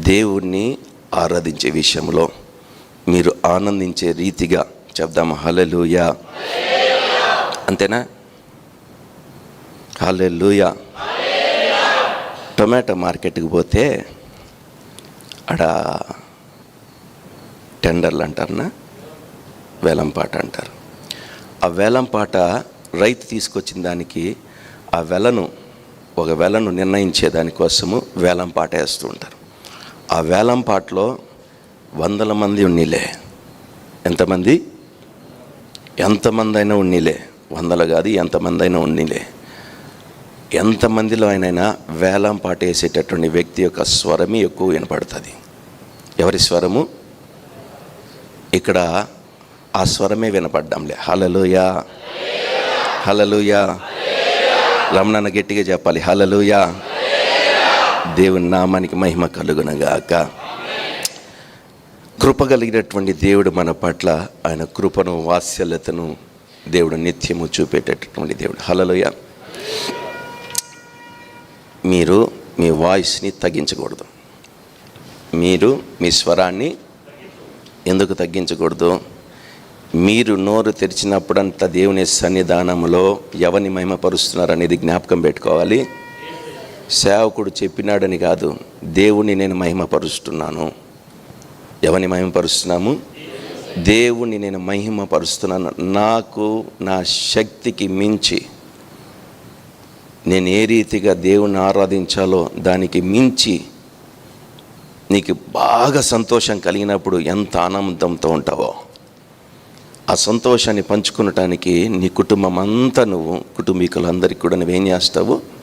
దేవుణ్ణి ఆరాధించే విషయంలో మీరు ఆనందించే రీతిగా చెప్దాం. హలెలుయా అంతేనా? హలెలుయా టొమాటో మార్కెట్కి పోతే ఆడ టెండర్లు అంటారనా? వేలంపాట అంటారు. ఆ వేలంపాట రైతు తీసుకొచ్చిన దానికి ఆ వెలను ఒక వెలను నిర్ణయించే దానికోసము వేలంపాట వేస్తూ ఉంటారు. ఆ వేలంపాటలో వందల మంది ఉన్నీలే. ఎంతమంది? ఎంతమంది అయినా ఉన్నీలే. వందలు కాదు ఎంతమంది అయినా ఉన్నీలే. ఎంతమందిలో అయినా వేలం పాట వేసేటటువంటి వ్యక్తి యొక్క స్వరమే ఎక్కువ వినపడుతుంది. ఎవరి స్వరము? ఇక్కడ ఆ స్వరమే వినపడ్డాంలే. హలలుయా హలలుయా రమణన్న గట్టిగా చెప్పాలి. హలలుయా దేవుని నామానికి మహిమ కలుగునగాక. కృప కలిగినటువంటి దేవుడు మన పట్ల ఆయన కృపను వాత్సల్యతను దేవుడు నిత్యము చూపేటటువంటి దేవుడు. హలలోయ మీరు మీ వాయిస్ని తగ్గించకూడదు. మీరు మీ స్వరాన్ని ఎందుకు తగ్గించకూడదు? మీరు నోరు తెరిచినప్పుడంతా దేవుని సన్నిధానంలో ఎవరిని మహిమపరుస్తున్నారు అనేది జ్ఞాపకం పెట్టుకోవాలి. సేవకుడు చెప్పినాడని కాదు దేవుణ్ణి నేను మహిమపరుస్తున్నాను. ఎవరిని మహిమపరుస్తున్నాము? దేవుణ్ణి నేను మహిమపరుస్తున్నాను. నాకు నా శక్తికి మించి నేను ఏ రీతిగా దేవుణ్ణి ఆరాధించాలో దానికి మించి నీకు బాగా సంతోషం కలిగినప్పుడు ఎంత ఆనందంతో ఉంటావో. ఆ సంతోషాన్ని పంచుకునటానికి నీ కుటుంబం అంతా నువ్వు కుటుంబీకులందరికీ కూడా నువ్వేం చేస్తావు?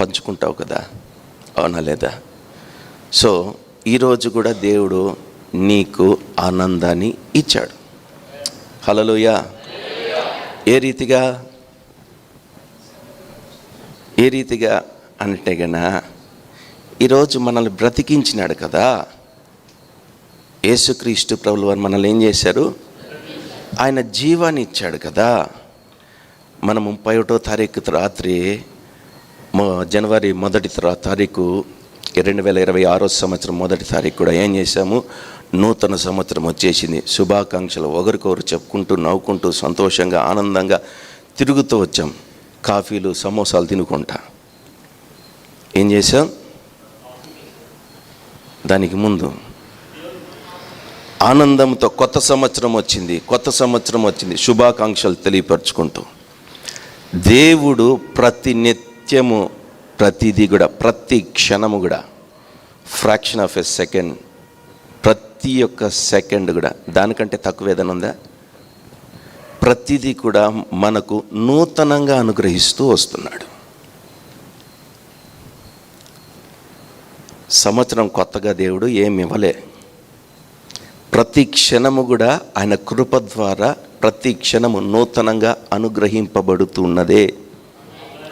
పంచుకుంటావు కదా? అవునా లేదా? సో ఈరోజు కూడా దేవుడు నీకు ఆనందాన్ని ఇచ్చాడు. హలలోయ ఏ రీతిగా? ఏ రీతిగా అంటే గన ఈరోజు మనల్ని బ్రతికించినాడు కదా? యేసుక్రీస్తు ప్రభులు వారు మనల్ని ఏం చేశారు? ఆయన జీవాన్ని ఇచ్చాడు కదా? మన ముప్పై ఒకటో తారీఖు రాత్రి మా జనవరి మొదటి తారీఖు రెండు వేల ఇరవై ఆరో సంవత్సరం మొదటి తారీఖు కూడా ఏం చేశాము? నూతన సంవత్సరం వచ్చేసింది. శుభాకాంక్షలు ఒకరికొకరు చెప్పుకుంటూ నవ్వుకుంటూ సంతోషంగా ఆనందంగా తిరుగుతూ వచ్చాం. కాఫీలు సమోసాలు తినుకుంటా. ఏం చేశాం? దానికి ముందు ఆనందంతో కొత్త సంవత్సరం వచ్చింది. కొత్త సంవత్సరం వచ్చింది. శుభాకాంక్షలు తెలియపరుచుకుంటూ. దేవుడు ప్రతి నిత్యము ప్రతిదీ కూడా ప్రతి క్షణము కూడా ఫ్రాక్షన్ ఆఫ్ ఎ సెకండ్ ప్రతి ఒక్క సెకండ్ కూడా దానికంటే తక్కువ ఏదైనా ఉందా? ప్రతిదీ కూడా మనకు నూతనంగా అనుగ్రహిస్తూ వస్తున్నాడు. సంవత్సరం కొత్తగా దేవుడు ఏమి ఇవ్వలే. ప్రతి క్షణము కూడా ఆయన కృప ద్వారా ప్రతి క్షణము నూతనంగా అనుగ్రహింపబడుతున్నదే.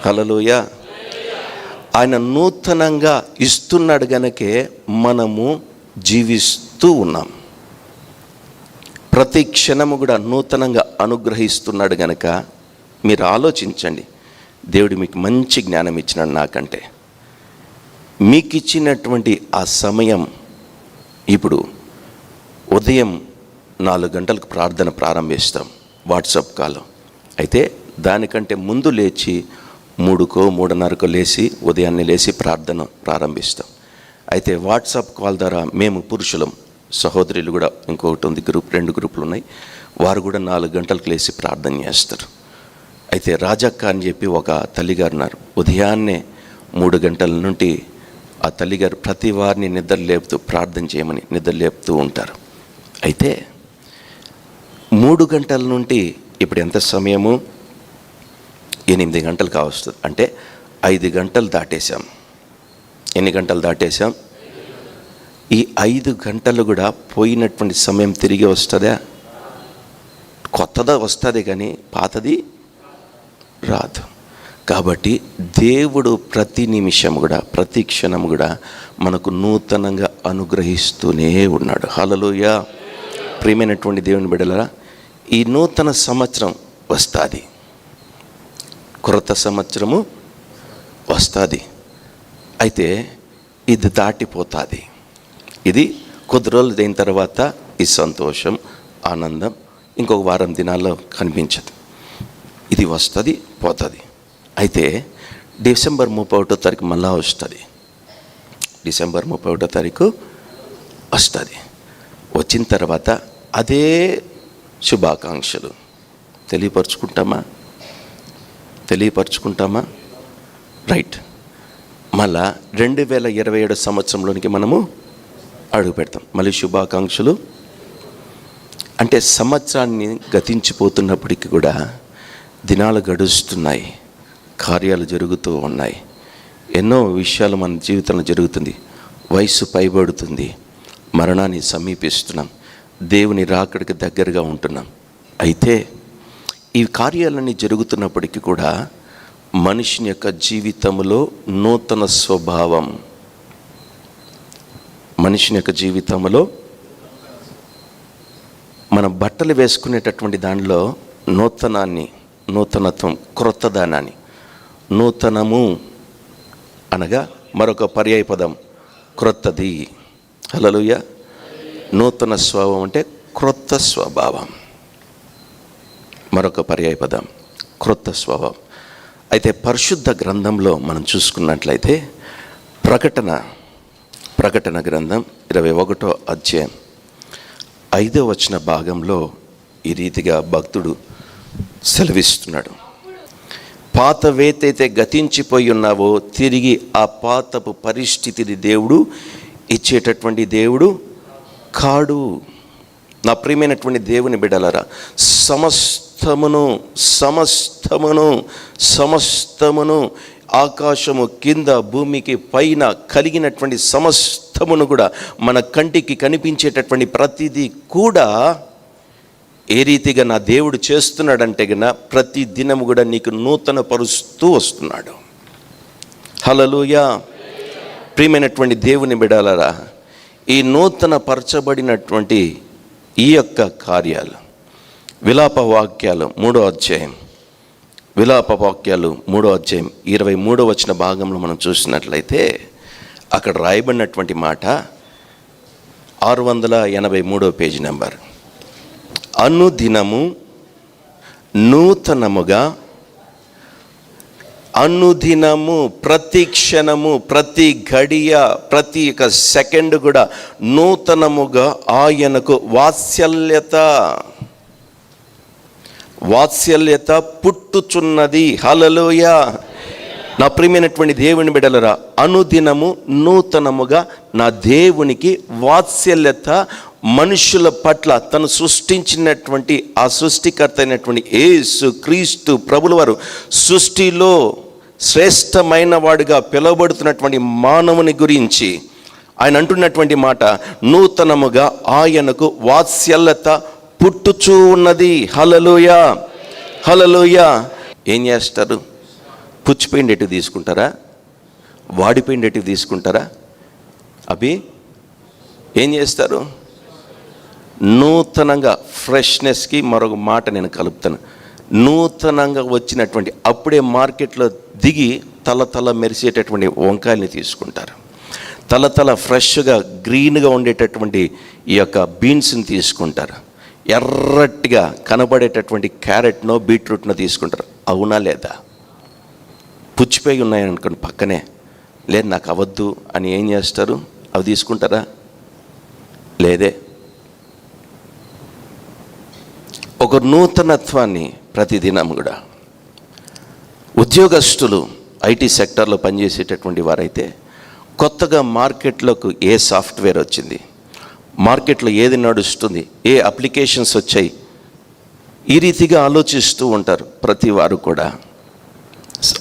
హలలోయ ఆయన నూతనంగా ఇస్తున్నాడు గనకే మనము జీవిస్తూ ఉన్నాం. ప్రతి క్షణము కూడా నూతనంగా అనుగ్రహిస్తున్నాడు గనక మీరు ఆలోచించండి. దేవుడు మీకు మంచి జ్ఞానం ఇచ్చినాడు నాకంటే. మీకు ఇచ్చినటువంటి ఆ సమయం ఇప్పుడు ఉదయం నాలుగు గంటలకు ప్రార్థన ప్రారంభిస్తాం. వాట్సాప్ కాలం. అయితే దానికంటే ముందు లేచి మూడుకో మూడున్నరకో లేచి ఉదయాన్నే లేచి ప్రార్థన ప్రారంభిస్తాం. అయితే వాట్సాప్ కాల్ ద్వారా మేము పురుషులం సహోదరులు కూడా ఇంకొకటి ఉంది గ్రూప్ రెండు గ్రూపులు ఉన్నాయి. వారు కూడా నాలుగు గంటలకు లేచి ప్రార్థన చేస్తారు. అయితే రాజక్క అని చెప్పి ఒక తల్లిగారు ఉన్నారు. ఉదయాన్నే మూడు గంటల నుండి ఆ తల్లిగారు ప్రతి వారిని నిద్ర లేపుతూ ప్రార్థన చేయమని నిద్ర లేపుతూ ఉంటారు. అయితే మూడు గంటల నుండి ఇప్పుడు ఎంత సమయము? ఎనిమిది గంటలు కావస్తుంది అంటే ఐదు గంటలు దాటేశాం. ఎన్ని గంటలు దాటేశాం? ఈ ఐదు గంటలు కూడా పోయినటువంటి సమయం తిరిగి వస్తుందా? కొత్తదా వస్తుంది కానీ పాతది రాదు. కాబట్టి దేవుడు ప్రతి నిమిషం కూడా ప్రతి క్షణం కూడా మనకు నూతనంగా అనుగ్రహిస్తూనే ఉన్నాడు. హలలోయ ప్రియమైనటువంటి దేవుని బిడలరా ఈ నూతన సంవత్సరం వస్తుంది. క్రొత్త సంవత్సరము వస్తుంది. అయితే ఇది దాటిపోతుంది. ఇది కొద్ది రోజులు అయిన తర్వాత ఈ సంతోషం ఆనందం ఇంకొక వారం దినాల్లో కనిపించదు. ఇది వస్తుంది పోతుంది. అయితే డిసెంబర్ ముప్పై ఒకటో తారీఖు మళ్ళా వస్తుంది. డిసెంబర్ ముప్పై ఒకటో తారీఖు వస్తుంది. వచ్చిన తర్వాత అదే శుభాకాంక్షలు. తెలియపరుచుకుంటామా? తెలియపరుచుకుంటామా? రైట్ మళ్ళా రెండు వేల ఇరవై ఏడు సంవత్సరంలోనికి మనము అడుగు పెడతాం. మళ్ళీ శుభాకాంక్షలు. అంటే సంవత్సరాన్ని గతించిపోతున్నప్పటికీ కూడా దినాలు గడుస్తున్నాయి. కార్యాలు జరుగుతూ ఉన్నాయి. ఎన్నో విషయాలు మన జీవితంలో జరుగుతుంది. వయసు పైబడుతుంది. మరణాన్ని సమీపిస్తున్నాం. దేవుని రాకడికి దగ్గరగా ఉంటున్నాం. అయితే ఈ కార్యాలన్నీ జరుగుతున్నప్పటికీ కూడా మనిషిని యొక్క జీవితంలో నూతన స్వభావం మనిషిని యొక్క జీవితంలో మన బట్టలు వేసుకునేటటువంటి దానిలో నూతనాన్ని నూతనత్వం క్రొత్తదానాన్ని నూతనము అనగా మరొక పర్యాయ పదం క్రొత్తది. హలలుయ నూతన స్వభావం అంటే క్రొత్త స్వభావం. మరొక పర్యాయ పదం క్రొత్త స్వభావం. అయితే పరిశుద్ధ గ్రంథంలో మనం చూసుకున్నట్లయితే ప్రకటన ప్రకటన గ్రంథం ఇరవై ఒకటో అధ్యాయం ఐదో వచ్చిన భాగంలో ఈ రీతిగా భక్తుడు సెలవిస్తున్నాడు. పాత వేతైతే గతించిపోయి ఉన్నావో తిరిగి ఆ పాతపు పరిస్థితిని దేవుడు ఇచ్చేటటువంటి దేవుడు కాడు. నా ప్రియమైనటువంటి దేవుని బిడలరా సమస్తమును సమస్తమును సమస్తమును ఆకాశము కింద భూమికి పైన కలిగినటువంటి సమస్తమును కూడా మన కంటికి కనిపించేటటువంటి ప్రతిదీ కూడా ఏ రీతిగా నా దేవుడు చేస్తున్నాడంటే గన ప్రతి దినము కూడా నీకు నూతన పరుస్తూ వస్తున్నాడు. హలలుయా ప్రియమైనటువంటి దేవుని బిడాలరా ఈ నూతన పరచబడినటువంటి ఈ యొక్క కార్యాలు విలాప వాక్యాలు మూడో అధ్యాయం. విలాప వాక్యాలు మూడో అధ్యాయం ఇరవై మూడో వచ్చిన భాగంలో మనం చూసినట్లయితే అక్కడ రాయబడినటువంటి మాట ఆరు వందల ఎనభై మూడో పేజీ నెంబర్. అనుదినము నూతనముగా అనుదినము ప్రతి క్షణము ప్రతి గడియ ప్రతి ఒక్క సెకండ్ కూడా నూతనముగా ఆయనకు వాత్సల్యత. వాత్సల్యత పుట్టుచున్నది. హలలోయ నా ప్రియమైనటువంటి దేవుని బిడలరా అనుదినము నూతనముగా నా దేవునికి వాత్సల్యత మనుషుల పట్ల తను సృష్టించినటువంటి ఆ సృష్టికర్త అయినటువంటి ఏసు క్రీస్తు ప్రభుల వారు సృష్టిలో శ్రేష్టమైన వాడుగా పిలువబడుతున్నటువంటి మానవుని గురించి ఆయన అంటున్నటువంటి మాట నూతనముగా ఆయనకు వాత్సల్యత పుట్టుచూ ఉన్నది. హలలోయ హలలోయ ఏం చేస్తారు? పుచ్చిపోయిండేటివి తీసుకుంటారా? వాడిపోయిండేటివి తీసుకుంటారా? అవి ఏం చేస్తారు? నూతనంగా ఫ్రెష్నెస్కి మరొక మాట నేను కలుపుతాను. నూతనంగా వచ్చినటువంటి అప్పుడే మార్కెట్లో దిగి తల తల మెరిసేటటువంటి వంకాయల్ని తీసుకుంటారు. తల తల ఫ్రెష్గా గ్రీన్గా ఉండేటటువంటి ఈ యొక్క బీన్స్ని తీసుకుంటారు. ఎర్రటిగా కనబడేటటువంటి క్యారెట్నో బీట్రూట్నో తీసుకుంటారు. అవునా లేదా? పుచ్చిపోయి ఉన్నాయి అనుకోండి పక్కనే. లేదు నాకు అవద్దు అని ఏం చేస్తారు? అవి తీసుకుంటారా? లేదే. ఒక నూతనత్వాన్ని ప్రతిదినం కూడా. ఉద్యోగస్తులు ఐటీ సెక్టార్లో పనిచేసేటటువంటి వారైతే కొత్తగా మార్కెట్లోకి ఏ సాఫ్ట్వేర్ వచ్చింది? మార్కెట్లో ఏది నడుస్తుంది ఏ అప్లికేషన్స్ వచ్చాయి ఈ రీతిగా ఆలోచిస్తూ ఉంటారు ప్రతి వారు కూడా.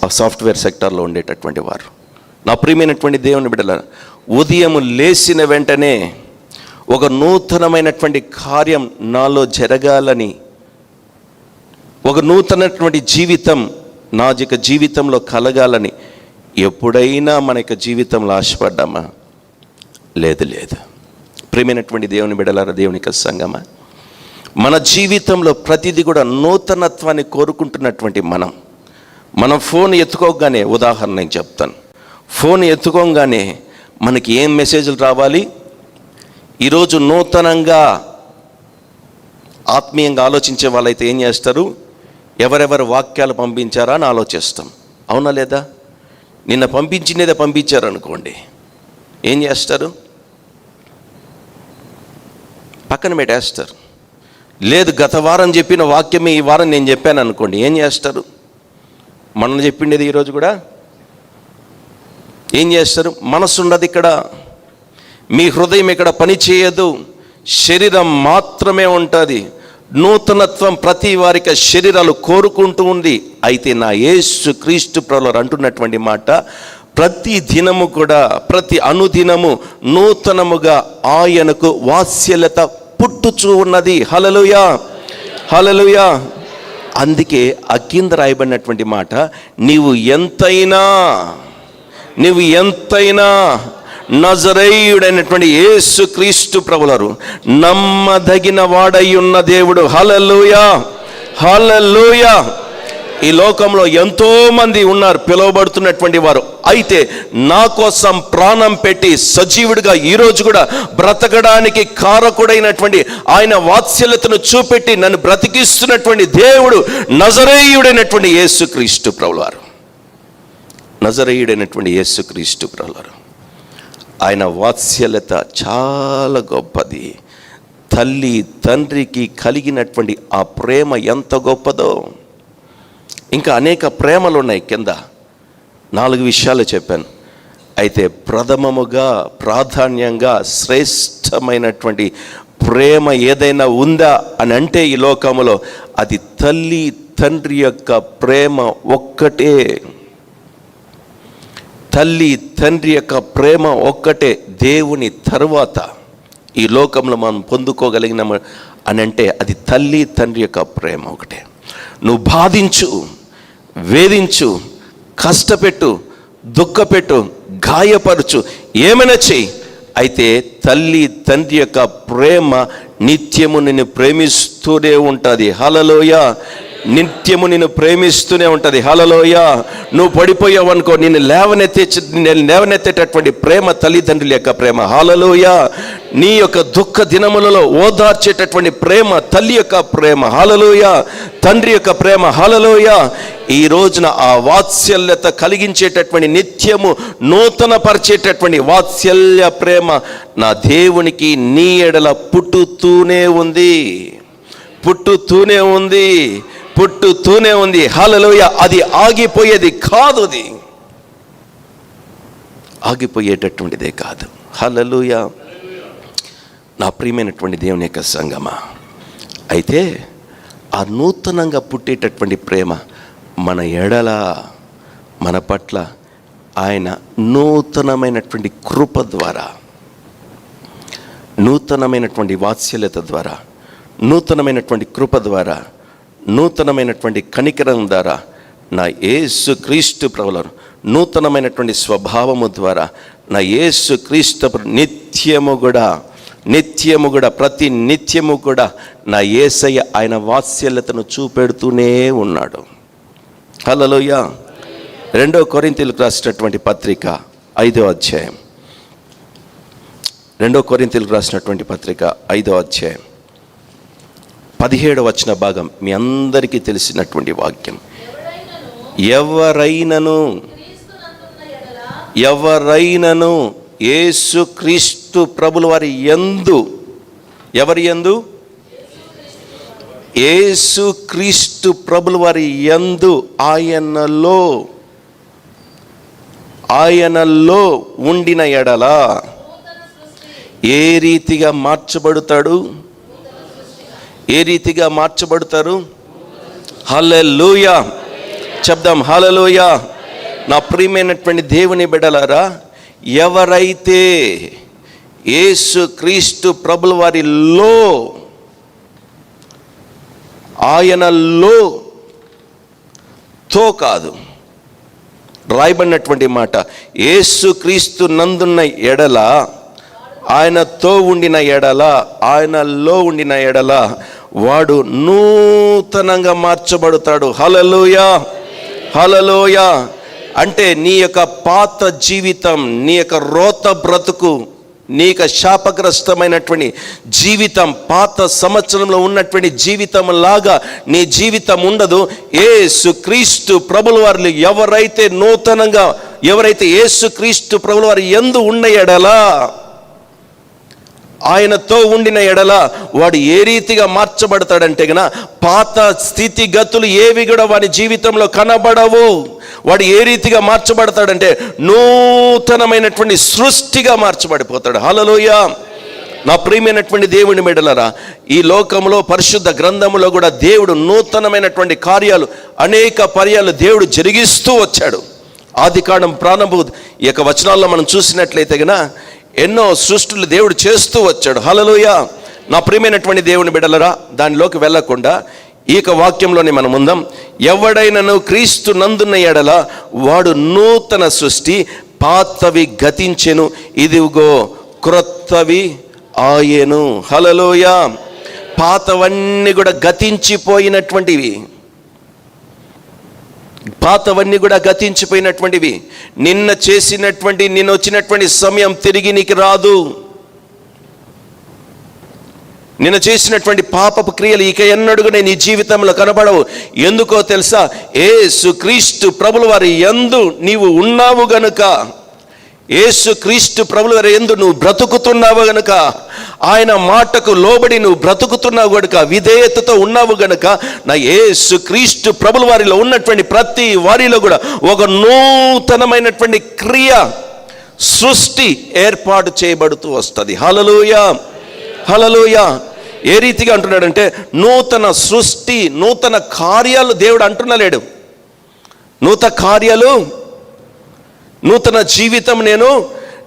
సాఫ్ట్వేర్ సెక్టార్లో ఉండేటటువంటి వారు. నా ప్రియమైనటువంటి దేవుని బిడ్డల ఉదయం లేచిన వెంటనే ఒక నూతనమైనటువంటి కార్యం నాలో జరగాలని ఒక నూతనటువంటి జీవితం నా యొక్క జీవితంలో కలగాలని ఎప్పుడైనా మన యొక్క జీవితంలో ఆశపడ్డామా? లేదు లేదు. ప్రేమైనటువంటి దేవుని బిడలారా దేవుని సంగమ సంగమా? మన జీవితంలో ప్రతిదీ కూడా నూతనత్వాన్ని కోరుకుంటున్నటువంటి మనం. మనం ఫోన్ ఎత్తుకోగానే ఉదాహరణ నేను చెప్తాను. ఫోన్ ఎత్తుకోగానే మనకి ఏం మెసేజ్లు రావాలి? ఈరోజు నూతనంగా ఆత్మీయంగా ఆలోచించే వాళ్ళైతే ఏం చేస్తారు? ఎవరెవరు వాక్యాలు పంపించారా అని ఆలోచిస్తాం. అవునా లేదా? నిన్న పంపించినదే పంపించారు అనుకోండి ఏం చేస్తారు? పక్కన పెట్టేస్తారు. లేదు గత వారం చెప్పిన వాక్యమే ఈ వారం నేను చెప్పాను అనుకోండి ఏం చేస్తారు? మనం చెప్పిండేది ఈరోజు కూడా? ఏం చేస్తారు? మనసు ఉండదు ఇక్కడ. మీ హృదయం ఇక్కడ పని చేయదు. శరీరం మాత్రమే ఉంటుంది. నూతనత్వం ప్రతి వారికి శరీరాలు కోరుకుంటూ ఉంది. అయితే నా యేసు క్రీస్తు ప్రభులు అంటున్నటువంటి మాట ప్రతి దినము కూడా ప్రతి అనుదినము నూతనముగా ఆయనకు వాత్సల్యత పుట్టుచూ ఉన్నది. హలలుయా హలలుయా అందుకే అక్కింద రాయబడినటువంటి మాట నీవు ఎంతైనా నీవు ఎంతైనా నజరేయుడైనటువంటి యేసు క్రీస్తు ప్రభులరు నమ్మదగిన వాడై ఉన్న దేవుడు. హలలుయా హలలుయా ఈ లోకంలో ఎంతోమంది ఉన్నారు పిలువబడుతున్నటువంటి వారు. అయితే నా కోసం ప్రాణం పెట్టి సజీవుడిగా ఈరోజు కూడా బ్రతకడానికి కారకుడైనటువంటి ఆయన వాత్సల్యతను చూపెట్టి నన్ను బ్రతికిస్తున్నటువంటి దేవుడు నజరేయుడైనటువంటి యేసుక్రీస్తు ప్రభువారు నజరేయుడైనటువంటి యేసుక్రీస్తు ప్రభువారు ఆయన వాత్సల్యత చాలా గొప్పది. తల్లి తండ్రికి కలిగినటువంటి ఆ ప్రేమ ఎంత గొప్పదో. ఇంకా అనేక ప్రేమలు ఉన్నాయి కింద. నాలుగు విషయాలు చెప్పాను. అయితే ప్రథమముగా ప్రాధాన్యంగా శ్రేష్టమైనటువంటి ప్రేమ ఏదైనా ఉందా అని అంటే ఈ లోకములో అది తల్లి తండ్రి యొక్క ప్రేమ ఒక్కటే. తల్లి తండ్రి యొక్క ప్రేమ ఒక్కటే దేవుని తరువాత. ఈ లోకంలో మనం పొందుకోగలిగిన అని అంటే అది తల్లి తండ్రి యొక్క ప్రేమ ఒకటే. నువ్వు బాధించు. వేధించు కష్టపెట్టు దుఃఖపెట్టు గాయపరచు ఏమైనా చెయ్యి. అయితే తల్లి తండ్రి యొక్క ప్రేమ నిత్యము నిన్ను ప్రేమిస్తూనే ఉంటుంది. హలలోయ నిత్యము నేను ప్రేమిస్తూనే ఉంటుంది. హలలోయ నువ్వు పడిపోయావు అనుకో నిన్ను లేవనెత్తే లేవనెత్తేటటువంటి ప్రేమ తల్లిదండ్రుల యొక్క ప్రేమ. హాలలోయ నీ యొక్క దుఃఖ దినములలో ఓదార్చేటటువంటి ప్రేమ తల్లి యొక్క ప్రేమ. హాలలోయ తండ్రి యొక్క ప్రేమ. హాలలోయ ఈ రోజున ఆ వాత్సల్యత కలిగించేటటువంటి నిత్యము నూతన పరిచేటటువంటి వాత్సల్య ప్రేమ నా దేవునికి నీ ఎడల పుట్టుతూనే ఉంది. పుట్టుతూనే ఉంది. పుట్టుతూనే ఉంది. హలలోయ అది ఆగిపోయేది కాదు అది ఆగిపోయేటటువంటిదే కాదు. హలలుయ నా ప్రియమైనటువంటి దేవుని యొక్క సంగమా. అయితే ఆ నూతనంగా పుట్టేటటువంటి ప్రేమ మన ఎడల మన పట్ల ఆయన నూతనమైనటువంటి కృప ద్వారా నూతనమైనటువంటి వాత్సల్యత ద్వారా నూతనమైనటువంటి కృప ద్వారా నూతనమైనటువంటి కనికరం ద్వారా నా యేసు క్రీస్తు ప్రభులను నూతనమైనటువంటి స్వభావము ద్వారా నా యేసు క్రీస్తు నిత్యము కూడా నిత్యము కూడా ప్రతి నిత్యము కూడా నా ఏసయ్య ఆయన వాత్సల్యతను చూపెడుతూనే ఉన్నాడు. హలోయ రెండో కొరింతలకు రాసినటువంటి పత్రిక ఐదో అధ్యాయం. రెండో కొరింతలకు రాసినటువంటి పత్రిక ఐదో అధ్యాయం. పదిహేడు వచ్చిన భాగం మీ అందరికీ తెలిసినటువంటి వాక్యం. ఎవరైనను ఎవరైనను యేసు క్రీస్తు ప్రభుల వారి ఎందు ఎవరి ఎందు యేసు క్రీస్తు ప్రభుల వారి ఎందు ఆయనలో ఆయనలో ఉండిన ఎడల ఏ రీతిగా మార్చబడతాడు? ఏ రీతిగా మార్చబడతారు? హలలోయ చెప్దాం హలలోయ నా ప్రియమైనటువంటి దేవుని బిడలారా ఎవరైతే యేసు క్రీస్తు ప్రభుల వారిలో ఆయనలో తో కాదు రాయబడినటువంటి మాట యేసు క్రీస్తు నందున్న ఎడల ఆయనతో ఉండిన ఎడల ఆయనలో ఉండిన ఎడల వాడు నూతనంగా మార్చబడతాడు. హలలోయ హలలోయ అంటే నీ యొక్క పాత జీవితం నీ యొక్క రోత బ్రతుకు నీ యొక్క శాపగ్రస్తమైనటువంటి జీవితం పాత సంవత్సరంలో ఉన్నటువంటి జీవితం లాగా నీ జీవితం ఉండదు. ఏసు క్రీస్తు ప్రభుల వారిని ఎవరైతే నూతనంగా ఎవరైతే ఏసు క్రీస్తు ప్రభుల వారి ఎందు ఉన్న ఎడలా ఆయనతో ఉండిన ఎడల వాడు ఏ రీతిగా మార్చబడతాడంటే గన పాత స్థితిగతులు ఏవి కూడా వాడి జీవితంలో కనబడవు. వాడు ఏ రీతిగా మార్చబడతాడంటే నూతనమైనటువంటి సృష్టిగా మార్చబడిపోతాడు. హలలోయ నా ప్రియమైనటువంటి దేవుని మెడలరా ఈ లోకంలో పరిశుద్ధ గ్రంథములో కూడా దేవుడు నూతనమైనటువంటి కార్యాలు అనేక పర్యాలు దేవుడు జరిగిస్తూ వచ్చాడు. ఆది కాండం ప్రారంభ ఈ యొక్క వచనాల్లో మనం చూసినట్లయితే గన ఎన్నో సృష్టిలు దేవుడు చేస్తూ వచ్చాడు. హలలోయ నా ప్రియమైనటువంటి దేవుని బిడలరా దానిలోకి వెళ్ళకుండా ఈ యొక్క వాక్యంలోనే మనం ఉందాం. ఎవడైనను క్రీస్తు నందున్న ఎడల వాడు నూతన సృష్టి పాతవి గతించెను. ఇదిగో క్రొత్తవి ఆయను. హలలోయ పాతవన్నీ కూడా గతించిపోయినటువంటివి. పాతవన్నీ కూడా గతించిపోయినటువంటివి. నిన్న చేసినటువంటి నిన్న వచ్చినటువంటి సమయం తిరిగి నీకు రాదు. నిన్న చేసినటువంటి పాపపు క్రియలు ఇక ఎన్నడుగునే నీ జీవితంలో కనబడవు. ఎందుకో తెలుసా? ఏ క్రీస్తు ప్రభుల వారి ఎందు నీవు ఉన్నావు గనుక. ఏసు క్రీస్తు ప్రభుల ఎందు నువ్వు బ్రతుకుతున్నావు గనుక ఆయన మాటకు లోబడి నువ్వు బ్రతుకుతున్నావు గనుక విధేయతతో ఉన్నావు గనుక నా ఏసు క్రీస్తు ప్రభుల వారిలో ఉన్నటువంటి ప్రతి వారిలో కూడా ఒక నూతనమైనటువంటి క్రియ సృష్టి ఏర్పాటు చేయబడుతూ వస్తుంది. హలలోయ హలలోయ ఏ రీతిగా అంటున్నాడంటే నూతన సృష్టి నూతన కార్యాలు దేవుడు అంటున్నలేడు నూతన కార్యాలు నూతన జీవితం నేను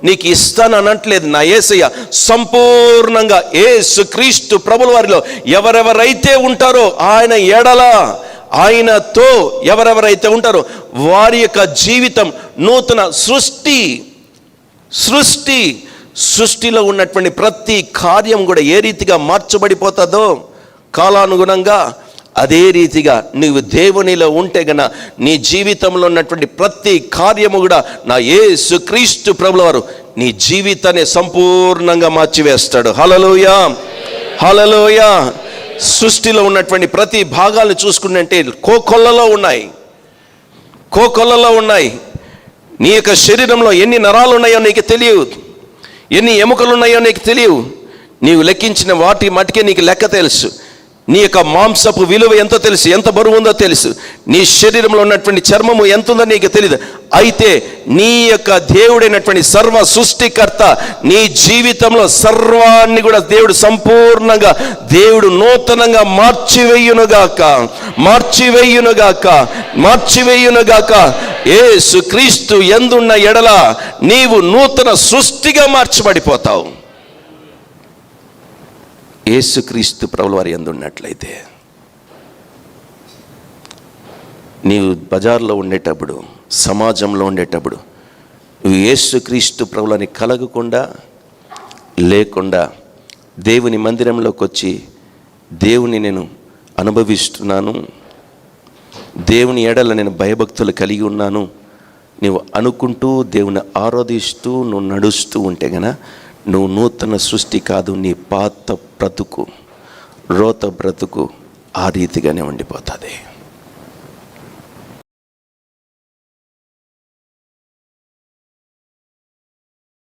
నీకు ఇస్తాను అనట్లేదు నా ఏసయ్య. సంపూర్ణంగా ఏసు క్రీస్తు ప్రభుల వారిలో ఎవరెవరైతే ఉంటారో ఆయన ఎడల ఆయనతో ఎవరెవరైతే ఉంటారో వారి యొక్క జీవితం నూతన సృష్టి సృష్టి సృష్టిలో ఉన్నటువంటి ప్రతి కార్యం కూడా ఏ రీతిగా మార్చబడిపోతుందో కాలానుగుణంగా అదే రీతిగా నీవు దేవునిలో ఉంటే గన నీ జీవితంలో ఉన్నటువంటి ప్రతి కార్యము కూడా నా ఏ సుక్రీస్తు ప్రభులవారు నీ జీవితాన్ని సంపూర్ణంగా మార్చివేస్తాడు. హలలోయ హలలోయ సృష్టిలో ఉన్నటువంటి ప్రతి భాగాలు చూసుకుంటే కోకొల్లలో ఉన్నాయి. కోకొల్లలో ఉన్నాయి. నీ యొక్క శరీరంలో ఎన్ని నరాలు ఉన్నాయో నీకు తెలియదు ఎన్ని ఎముకలు ఉన్నాయో నీకు తెలియవు. నీవు లెక్కించిన వాటి మటుకే నీకు లెక్క తెలుసు. నీ యొక్క మాంసపు విలువ ఎంతో తెలుసు ఎంత బరువు ఉందో తెలుసు. నీ శరీరంలో ఉన్నటువంటి చర్మము ఎంత ఉందో నీకు తెలియదు అయితే నీ యొక్క దేవుడైనటువంటి సర్వ సృష్టికర్త నీ జీవితంలో సర్వాన్ని కూడా దేవుడు సంపూర్ణంగా దేవుడు నూతనంగా మార్చివేయునుగాక. మార్చివేయునుగాక. మార్చివేయునుగాక. ఏసు క్రీస్తు ఎందున్న ఎడల నీవు నూతన సృష్టిగా మార్చబడిపోతావు. ఏసుక్రీస్తు ప్రభుల వారి ఎందున్నట్లయితే నీవు బజార్లో ఉండేటప్పుడు సమాజంలో ఉండేటప్పుడు నువ్వు ఏసుక్రీస్తు ప్రభులని కలగకుండా లేకుండా దేవుని మందిరంలోకి వచ్చి దేవుని నేను అనుభవిస్తున్నాను దేవుని ఎడల నేను భయభక్తులు కలిగి ఉన్నాను నీవు అనుకుంటూ దేవుని ఆరాధిస్తూ నువ్వు నడుస్తూ ఉంటే గన నువ్వు నూతన సృష్టి కాదు నీ పాత బ్రతుకు రోత బ్రతుకు ఆ రీతిగానే ఉండిపోతుంది.